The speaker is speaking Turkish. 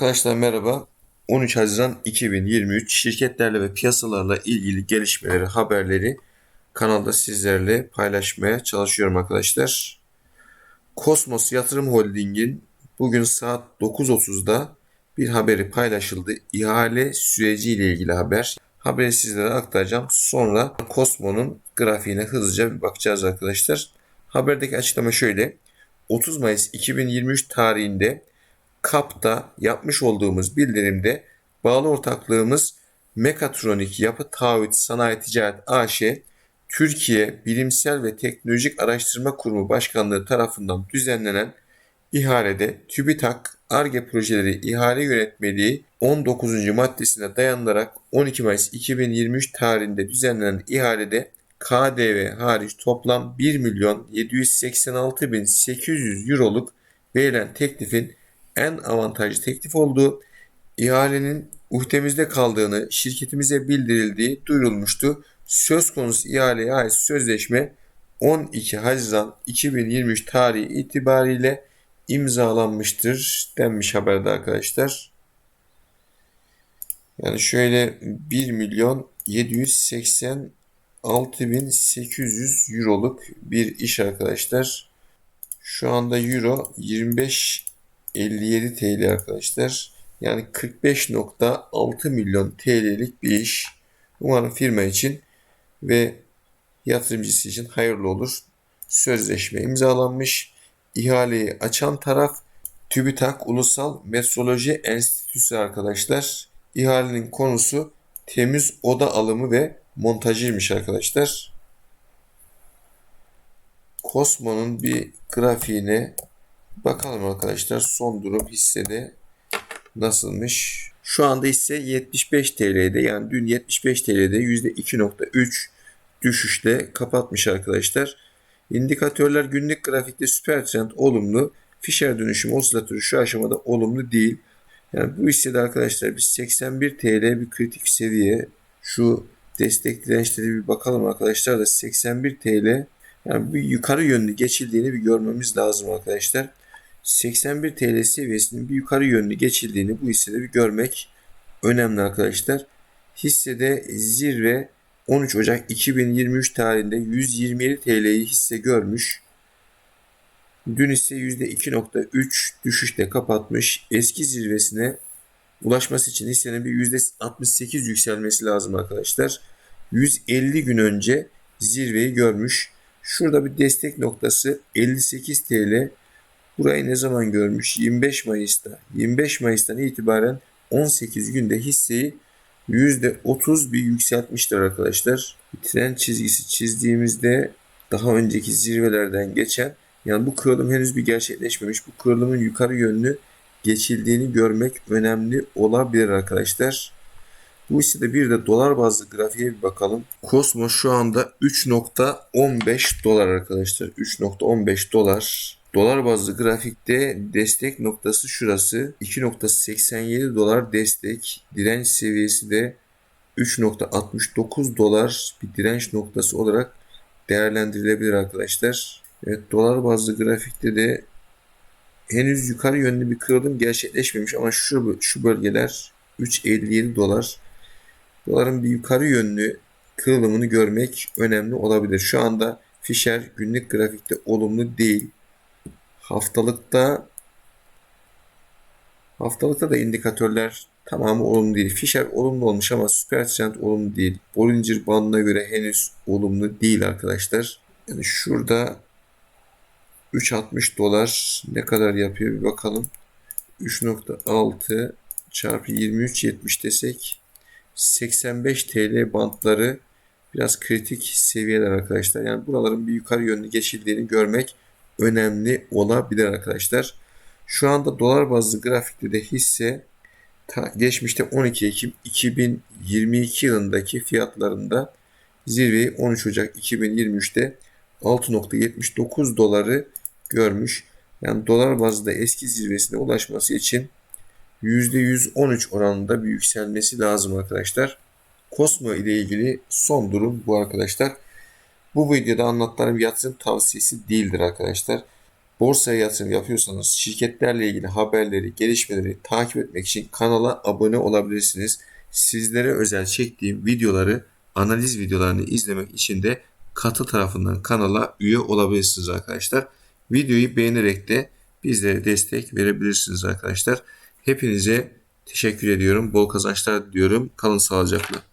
Arkadaşlar merhaba. 13 Haziran 2023 şirketlerle ve piyasalarla ilgili gelişmeleri, haberleri kanalda sizlerle paylaşmaya çalışıyorum arkadaşlar. Kosmos Yatırım Holding'in bugün saat 9.30'da bir haberi paylaşıldı. İhale süreci ile ilgili haber. Haberi sizlere aktaracağım. Sonra Kosmo'nun grafiğine hızlıca bir bakacağız arkadaşlar. Haberdeki açıklama şöyle. 30 Mayıs 2023 tarihinde KAP'ta yapmış olduğumuz bildirimde bağlı ortaklığımız Mekatronik Yapı Taahhüt Sanayi Ticaret AŞ Türkiye Bilimsel ve Teknolojik Araştırma Kurumu Başkanlığı tarafından düzenlenen ihalede TÜBİTAK ARGE projeleri ihale yönetmeliği 19. maddesine dayanarak 12 Mayıs 2023 tarihinde düzenlenen ihalede KDV hariç toplam 1 milyon 786 bin 800 euroluk verilen teklifin en avantajlı teklif olduğu, ihalenin uhtemizde kaldığını şirketimize bildirildiği duyurulmuştu. Söz konusu ihaleye ait sözleşme 12 Haziran 2023 tarihi itibariyle imzalanmıştır denmiş haberde arkadaşlar. Yani şöyle 1 milyon 786 bin 800 euroluk bir iş arkadaşlar. Şu anda euro 25 57 TL arkadaşlar. Yani 45.6 milyon TL'lik bir iş. Umarım firma için ve yatırımcısı için hayırlı olur. Sözleşme imzalanmış. İhaleyi açan taraf TÜBİTAK Ulusal Metroloji Enstitüsü arkadaşlar. İhalenin konusu temiz oda alımı ve montajıymış arkadaşlar. Kosmo'nun bir grafiğine Bakalım arkadaşlar son durum hissede nasılmış? Şu anda hisse 75 TL'de yani dün 75 TL'de %2.3 düşüşle kapatmış arkadaşlar. İndikatörler günlük grafikte süper trend olumlu. Fisher dönüşüm osilatörü şu aşamada olumlu değil. Yani bu hissede arkadaşlar biz 81 TL bir kritik seviye. Şu destek dirençleri bir bakalım arkadaşlar da 81 TL yani bir yukarı yönlü geçildiğini bir görmemiz lazım arkadaşlar. 81 TL seviyesinin bir yukarı yönlü geçildiğini bu hissede bir görmek önemli arkadaşlar. Hissede zirve 13 Ocak 2023 tarihinde 127 TL'yi hisse görmüş. Dün ise %2.3 düşüşle kapatmış. Eski zirvesine ulaşması için hissenin bir %68 yükselmesi lazım arkadaşlar. 150 gün önce zirveyi görmüş. Şurada bir destek noktası 58 TL Burayı ne zaman görmüş? 25 Mayıs'ta. 25 Mayıs'tan itibaren 18 günde hisseyi %30 bir yükseltmiştir arkadaşlar. Trend çizgisi çizdiğimizde daha önceki zirvelerden geçen yani bu kırılım henüz bir gerçekleşmemiş. Bu kırılımın yukarı yönlü geçildiğini görmek önemli olabilir arkadaşlar. Bu hissede bir de dolar bazlı grafiğe bir bakalım. Kosmos şu anda 3.15 dolar arkadaşlar. 3.15 dolar. Dolar bazlı grafikte destek noktası şurası 2.87 dolar destek direnç seviyesi de 3.69 dolar bir direnç noktası olarak değerlendirilebilir arkadaşlar. Evet dolar bazlı grafikte de henüz yukarı yönlü bir kırılım gerçekleşmemiş ama şu, şu bölgeler 3.57 dolar. Doların bir yukarı yönlü kırılımını görmek önemli olabilir. Şu anda Fisher günlük grafikte olumlu değil. Haftalıkta haftalıkta da indikatörler tamamı olumlu değil. Fisher olumlu olmuş ama Super Trend olumlu değil. Bollinger bandına göre henüz olumlu değil arkadaşlar. Yani şurada 3.60 dolar ne kadar yapıyor bir bakalım. 3.6 çarpı 23.70 desek 85 TL bantları biraz kritik seviyeler arkadaşlar. Yani buraların bir yukarı yönlü geçildiğini görmek önemli olabilir arkadaşlar. Şu anda dolar bazlı grafikte de hisse geçmişte 12 Ekim 2022 yılındaki fiyatlarında zirveyi 13 Ocak 2023'te 6.79 doları görmüş. Yani dolar bazında eski zirvesine ulaşması için %113 oranında bir yükselmesi lazım arkadaşlar. Kosmo ile ilgili son durum bu arkadaşlar. Bu videoda anlattığım yatırım tavsiyesi değildir arkadaşlar. borsaya yatırım yapıyorsanız şirketlerle ilgili haberleri, gelişmeleri takip etmek için kanala abone olabilirsiniz. Sizlere özel çektiğim videoları, analiz videolarını izlemek için de katı tarafından kanala üye olabilirsiniz arkadaşlar. Videoyu beğenerek de bizlere destek verebilirsiniz arkadaşlar. Hepinize teşekkür ediyorum. Bol kazançlar diliyorum. Kalın sağlıcakla.